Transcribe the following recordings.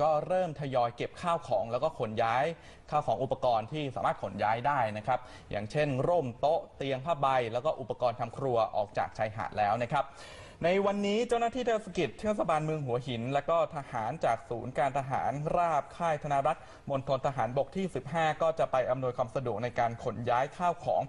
ก็เริ่มทยอยเก็บข้าวของแล้วก็ขนย้ายข้าวของอุปกรณ์ที่สามารถขนย้ายได้นะครับ อย่างเช่น ร่มโต๊ะเตียงผ้าใบ แล้วก็อุปกรณ์ทำครัวออกจากชายหาดแล้วนะครับ ในวันนี้เจ้าหน้าที่เทศกิจเทศบาลเมืองหัวหิน และก็ทหารจากศูนย์การทหารราบค่ายธนรักษ์มณฑลทหารบกที่ 15 ก็จะไปอำนวยความสะดวกในการขนย้ายข้าวของ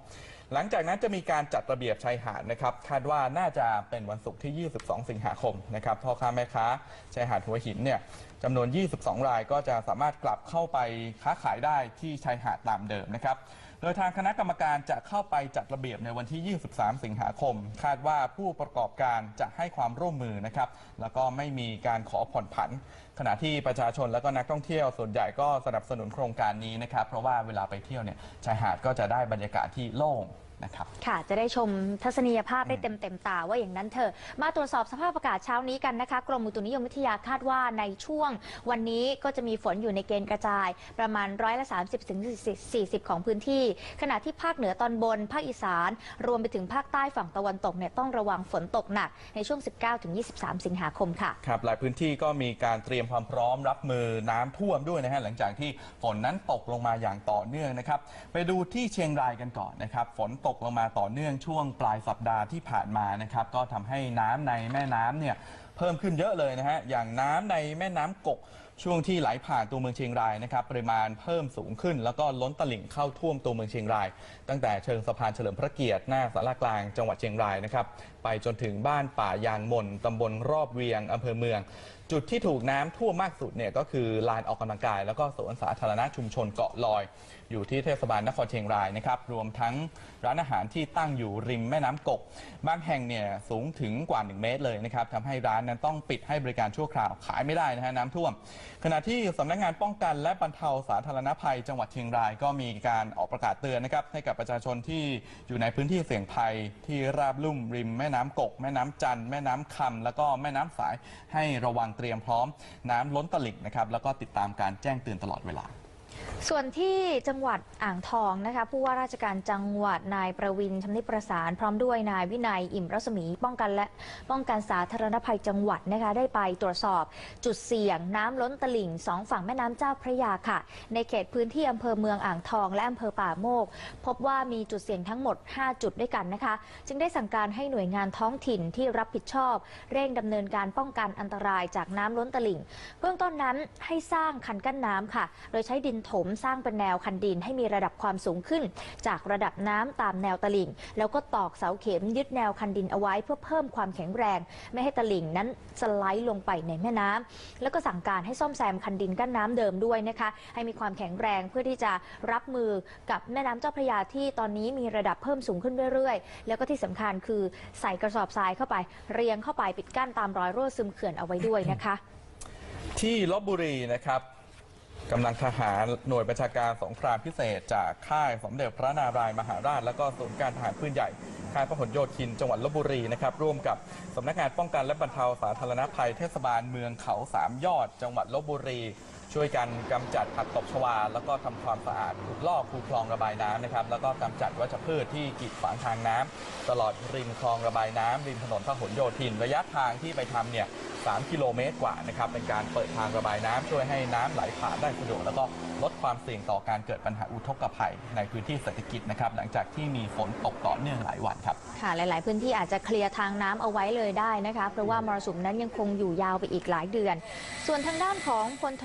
หลังจากนั้นจะมีการจัดระเบียบชายหาดนะครับคาดว่าน่าจะเป็นวันศุกร์ที่ 22 สิงหาคมนะครับพ่อค้าแม่ค้าชายหาดหัวหินเนี่ยจำนวน 22 รายก็จะสามารถกลับเข้าไปค้าขายได้ที่ชายหาดตามเดิมนะครับโดยทางคณะกรรมการจะเข้าไปจัดระเบียบในวันที่ 23 สิงหาคม คาดว่าผู้ประกอบการจะให้ความร่วมมือนะครับ แล้วก็ไม่มีการขอผ่อนผัน ขณะที่ประชาชนและก็นักท่องเที่ยวส่วนใหญ่ก็สนับสนุนโครงการนี้นะครับ เพราะว่าเวลาไปเที่ยวเนี่ยชายหาดก็จะได้บรรยากาศที่โล่ง นะครับ ค่ะ จะได้ชมทัศนียภาพได้เต็มเต็มๆตาว่าอย่างนั้นเถอะมาตรวจสอบสภาพอากาศเช้านี้กันนะคะ กรมอุตุนิยมวิทยาคาดว่าในช่วง วันนี้ก็จะมีฝนอยู่ในเกณฑ์กระจาย ประมาณร้อยละ 30ถึง40 ของพื้นที่ ขณะที่ภาคเหนือตอนบน ภาคอีสาน รวมไปถึงภาคใต้ฝั่งตะวันตกเนี่ยต้องระวังฝนตกหนักในช่วง 19ถึง23 สิงหาคมค่ะครับหลายพื้นที่ก็มีการเตรียมความพร้อมรับมือน้ำท่วมด้วยนะฮะหลังจากที่ฝนนั้นตกลงมาอย่างต่อเนื่องนะครับไปดูที่เชียงรายกันก่อนนะครับฝนตกลงมาต่อเนื่องช่วงปลายสัปดาห์ที่ผ่านมานะครับก็ทำให้น้ำในแม่น้ำเนี่ยเพิ่มขึ้นเยอะเลยนะฮะอย่างน้ำในแม่น้ำกก ช่วงที่ไหลผ่านตัวเมืองเชียงรายนะครับปริมาณเพิ่มสูงขึ้น แล้วก็ล้นตลิ่งเข้าท่วมตัวเมืองเชียงราย ตั้งแต่เชิงสะพานเฉลิมพระเกียรติหน้าสารกลางจังหวัดเชียงรายนะครับไปจนถึงบ้านป่ายางมนตำบลรอบเวียงอำเภอเมือง จุดที่ถูกน้ำท่วมมากสุดเนี่ยก็คือลานออกกำลังกาย แล้วก็สวนสาธารณะชุมชนเกาะลอย อยู่ที่เทศบาลนครเชียงรายนะครับรวมทั้งร้านอาหารที่ตั้งอยู่ริมแม่น้ำกกบางแห่งเนี่ยสูงถึงกว่า 1 เมตรเลยนะครับทำให้ร้านนั้นต้องปิดให้บริการชั่วคราวขายไม่ได้นะฮะน้ำท่วมขณะที่สำนักงานป้องกันและบรรเทาสาธารณภัย จังหวัดเชียงรายก็มีการออกประกาศเตือนนะครับให้กับประชาชนที่อยู่ในพื้นที่เสี่ยงภัยที่ราบลุ่มริม แม่น้ำกก แม่น้ำจันทร์แม่น้ำคำแล้วก็แม่น้ำสายให้ระวังเตรียมพร้อมน้ำล้นตลิ่งนะครับแล้วก็ติดตามการแจ้งเตือนตลอดเวลา ส่วนที่จังหวัดอ่างทองนะคะผู้ว่าราชการจังหวัดนายประวินชำนิประสาน พร้อมด้วยนายวินัยอิ่มรัศมีป้องกันและป้องกันสาธารณภัยจังหวัดนะคะได้ไปตรวจสอบจุดเสี่ยงน้ำล้นตลิ่งสองฝั่งแม่น้ำเจ้าพระยาค่ะ ในเขตพื้นที่อำเภอเมืองอ่างทอง และอำเภอป่าโมก พบว่ามีจุดเสี่ยงทั้งหมด 5 จุดด้วยกันนะคะ จึงได้สั่งการให้หน่วยงานท้องถิ่นที่รับผิดชอบ เร่งดำเนินการป้องกันอันตรายจากน้ำล้นตลิ่ง เบื้องต้นนั้นให้สร้างคันกั้นน้ำค่ะ โดยใช้ดินถมสร้างเป็นแนวคันดินให้มีระดับความสูงขึ้น จากระดับน้ำตามแนวตลิ่ง แล้วก็ตอกเสาเข็มยึดแนวคันดินเอาไว้เพื่อเพิ่มความแข็งแรง ไม่ให้ตลิ่งนั้นสไลด์ลงไปในแม่น้ำแล้วก็สั่งการให้ซ่อมแซมคันดินกั้นน้ำเดิมด้วยนะคะ ให้มีความแข็งแรงเพื่อที่จะรับมือกับแม่น้ำเจ้าพระยาที่ตอนนี้มีระดับเพิ่มสูงขึ้นเรื่อยๆ แล้วก็ที่สำคัญคือใส่กระสอบทรายเข้าไป เรียงเข้าไปปิดกั้นตามรอยรั่วซึมเขื่อนเอาไว้ด้วยนะคะ ที่ลบบุรีนะครับ กำลังทหารหน่วยประชาการสงครามพิเศษ จากค่ายสมเด็จพระนารายณ์มหาราช และก็ศูนย์การทหารพื้นใหญ่ ค่ายพหลโยธินจังหวัดลบบุรีนะครับร่วมกับสำนักงานป้องกันและบรรเทาสาธารณภัยเทศบาลเมืองเขาสามยอด จังหวัดลบบุรี ช่วยกันกำจัดผักตบชวา แล้วก็ทำความสะอาดขุดลอกคูคลองระบายน้ำนะครับแล้วก็กำจัดวัชพืชที่กีดขวางทางน้ำตลอดริมคลองระบายน้ำริมถนนพหลโยธิน ระยะทางที่ไปทำเนี่ย3กิโลเมตรกว่านะครับเป็นการเปิดทางระบายน้ำช่วยให้น้ำไหลผ่านได้สะดวกแล้วก็ลดความเสี่ยงต่อการเกิดปัญหาอุทกภัยในพื้นที่เศรษฐกิจนะครับหลังจากที่มีฝนตกต่อเนื่องหลายวันครับ ค่ะ หลาย ๆ พื้นที่อาจจะเคลียร์ทางน้ำเอาไว้เลยได้นะคะ เพราะว่ามรสุมนั้นยังคงอยู่ยาวไปอีกหลายเดือน ส่วนทางด้านของพลโท